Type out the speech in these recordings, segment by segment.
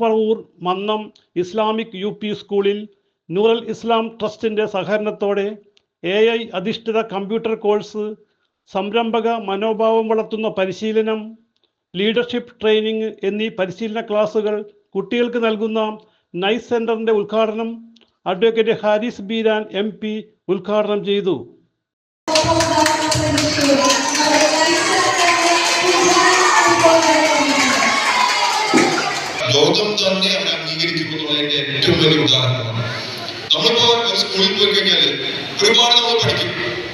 Paravur Mannam Islamic U P സ്കൂളിൽ നൂറൽ ഇസ്ലാം ട്രസ്റ്റിന്റെ സഹകരണത്തോടെ എ ഐ അധിഷ്ഠിത കമ്പ്യൂട്ടർ കോഴ്സ് സംരംഭക മനോഭാവം വളർത്തുന്ന പരിശീലനം ലീഡർഷിപ്പ് ട്രെയിനിങ് എന്നീ പരിശീലന ക്ലാസുകൾ കുട്ടികൾക്ക് നൽകുന്ന നൈസ് സെന്ററിന്റെ ഉദ്ഘാടനം advocate Haris Beeran M P ഉദ്ഘാടനം ചെയ്തു. ലോകം തന്നെ അവരെ അംഗീകരിക്കുന്നു എന്നുള്ളതിന്റെ ഏറ്റവും വലിയ ഉദാഹരണമാണ്. നമ്മളിപ്പോ ഒരു സ്കൂളിൽ പോയി കഴിഞ്ഞാൽ ഒരുപാട് നമ്മൾ പഠിക്കും.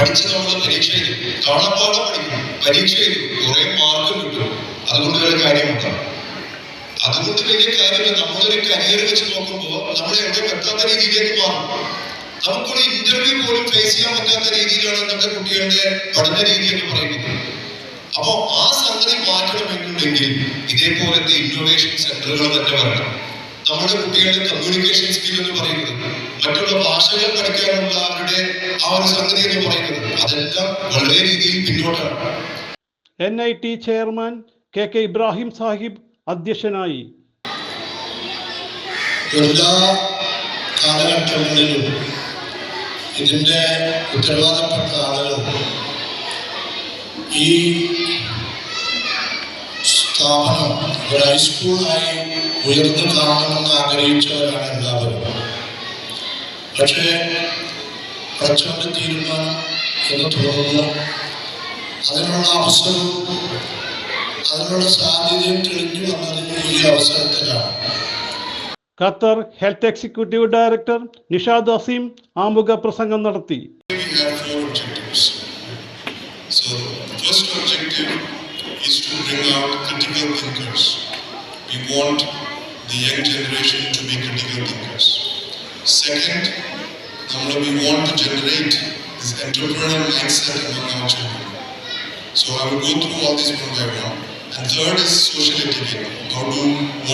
പഠിച്ച് നമ്മൾ പരീക്ഷ എഴുതും. കാണാപ്പാടം പഠിക്കും. പരീക്ഷ എഴുതും. കുറെ മാർക്ക് കിട്ടും. അതുകൊണ്ട് വല്ല കാര്യമുണ്ട് അതുകൊണ്ട് വലിയ കാര്യമില്ല. നമ്മളൊരു കരിയർ വെച്ച് നോക്കുമ്പോൾ നമ്മൾ എവിടെ എത്താത്ത രീതിയിലേക്ക് മാറും. നമുക്കൊരു ഇന്റർവ്യൂ പോലും ഫേസ് ചെയ്യാൻ പറ്റാത്ത രീതിയിലാണ് നമ്മുടെ കുട്ടികളുടെ പഠന രീതി എന്ന് പറയുന്നത്. അപ്പോ ആ സംഗതി മാറ്റണമെന്നുണ്ടെങ്കിൽ ഇതേപോലത്തെ ഇന്നോവേഷൻ സെന്ററുകൾ തന്നെ വരണം. നമ്മുടെ കുട്ടികളുടെ കമ്മ്യൂണിക്കേഷൻ സ്കിൽ എന്ന് പറയുന്നത് മറ്റുള്ള ഭാഷകൾ പഠിക്കാനുള്ള അവരുടെ ആ ഒരു സംഗതി എന്ന് പറയുന്നത് അതെല്ലാം വളരെ രീതിയിൽ പിന്നോട്ടാണ്. N I T chairman K K Ibrahim Sahib അധ്യക്ഷനായി. എല്ലാ കാലഘട്ടങ്ങളിലും ഇതിന്റെ ഉത്തരവാദപ്പെട്ട ആളുകൾ ഈ സ്ഥാപനം ഒരു ഹൈസ്കൂളായി ഉയർന്നു കാണണമെന്ന് ആഗ്രഹിച്ചവരാണ് എല്ലാവരും. പക്ഷേ പടച്ചവന്റെ തീരുമാനം എന്ന് തോന്നുന്നു. അതിനുള്ള അവസരവും അതിനുള്ള സാധ്യതയും തെളിഞ്ഞു വന്നത് ഈ അവസരത്തിലാണ്. Qatar health executive director Nishad Azeem ആമുഖ പ്രസംഗം നടത്തി. bring out critical thinkers. We want the young generation to be critical thinkers. Second, number we want to generate this entrepreneurial mindset among our children. So I will go through all these one by one. And third is social etiquette. How do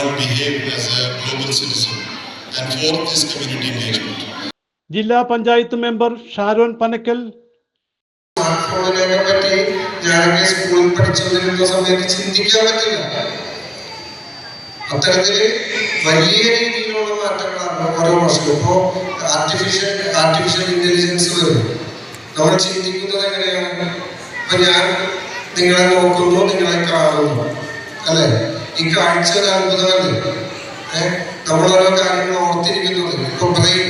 one behave as a global citizen? And fourth is community engagement. ജില്ലാ panchayat member Sharon Panakkal സ്മാർട്ട്ഫോണിനെ പറ്റി ഞാനൊക്കെ സ്കൂളിൽ പഠിച്ചുകൊണ്ടിരുന്ന സമയത്ത് ചിന്തിക്കാൻ പറ്റില്ല. അത്തരത്തിൽ വലിയ രീതിയിലുള്ള മാറ്റങ്ങളാണ് ഓരോ വർഷവും. ഇപ്പോ ആർട്ടിഫിഷ്യൽ ആർട്ടിഫിഷ്യൽ ഇന്റലിജൻസ് വരും. നമ്മൾ ചിന്തിക്കുന്നത് എങ്ങനെയാണ്? ഇപ്പൊ ഞാൻ നിങ്ങളെ നോക്കുന്നു നിങ്ങളെ കാണുന്നു. അല്ലെ? ഈ കാഴ്ച ഒരു അത്ഭുതമല്ലേ ഏഹ് നമ്മളോരോ കാര്യങ്ങൾ ഓർത്തിരിക്കുന്നത് ഇപ്പൊ ബ്രെയിൻ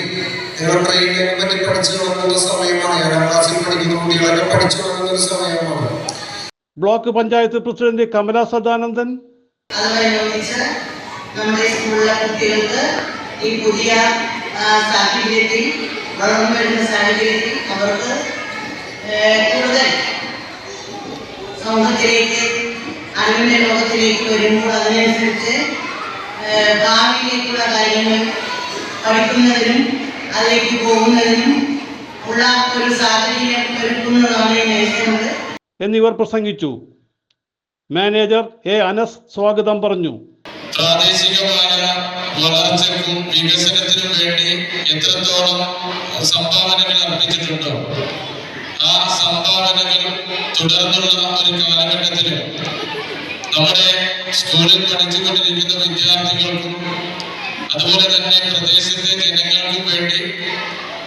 നിങ്ങളുടെ ബ്രെയിനിനെ പറ്റി പഠിച്ചു തുടങ്ങുന്ന സമയമാണ്. ഏഴാം ക്ലാസ്സിൽ പഠിക്കുന്ന കുട്ടികളൊക്കെ പഠിച്ചു തുടങ്ങുന്ന ഒരു സമയമാണ്. Block panchayat president Kamala Sadanandan. അതോടനുബന്ധിച്ച് നമ്മുടെ സ്കൂളിലെ കുട്ടികൾക്ക് ഈ പുതിയ ആ, സാഹചര്യത്തിൽ വളർന്നു വരുന്ന സാഹചര്യത്തിൽ അവർക്ക് ഏഹ്, കൂടുതൽ സമൂഹത്തിലേക്ക് അറിവിന്റെ ലോകത്തിലേക്ക് വരുമ്പോൾ അതിനനുസരിച്ച് ഭാവിയിലേക്കുള്ള കാര്യങ്ങൾ പഠിക്കുന്നതിനും അതിലേക്ക് പോകുന്നതിനും ഉള്ള ഒരു സാഹചര്യം ഒരുക്കുന്നതാണ് നഴ്സിംഗ് എന്നിവർ പ്രസംഗിച്ചു. മാനേജർ എ അനസ് സ്വാഗതം പറഞ്ഞു. പ്രാദേശികമായ വളർച്ചയ്ക്കും വികസനത്തിനും വേണ്ടി എത്രത്തോളം സംഭാവനകൾ അർപ്പിച്ചിട്ടുണ്ടോ ആ സംഭാവനകൾ തുടർന്നുള്ള ഒരു കാലഘട്ടത്തിൽ നമ്മുടെ സ്കൂളിൽ പഠിച്ചുകൊണ്ടിരിക്കുന്ന വിദ്യാർത്ഥികൾക്കും അതുപോലെ തന്നെ പ്രദേശത്തെ ജനങ്ങൾക്കും വേണ്ടി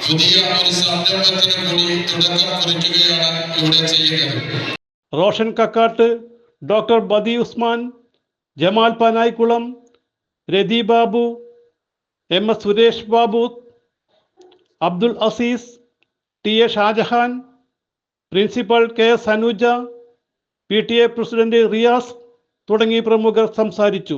പുതിയ ഒരു സംരംഭത്തിന് കൂടി തുടക്കം കുറിക്കുകയാണ് ഇവിടെ ചെയ്യുന്നത് Roshan Kakkad doctor Badi Usman Jamal Panayikkulam Rathi Babu M S Suresh Babu Abdul Azeez T A Shajahan principal K S Anuja P T A president Riyas തുടങ്ങി പ്രമുഖർ സംസാരിച്ചു.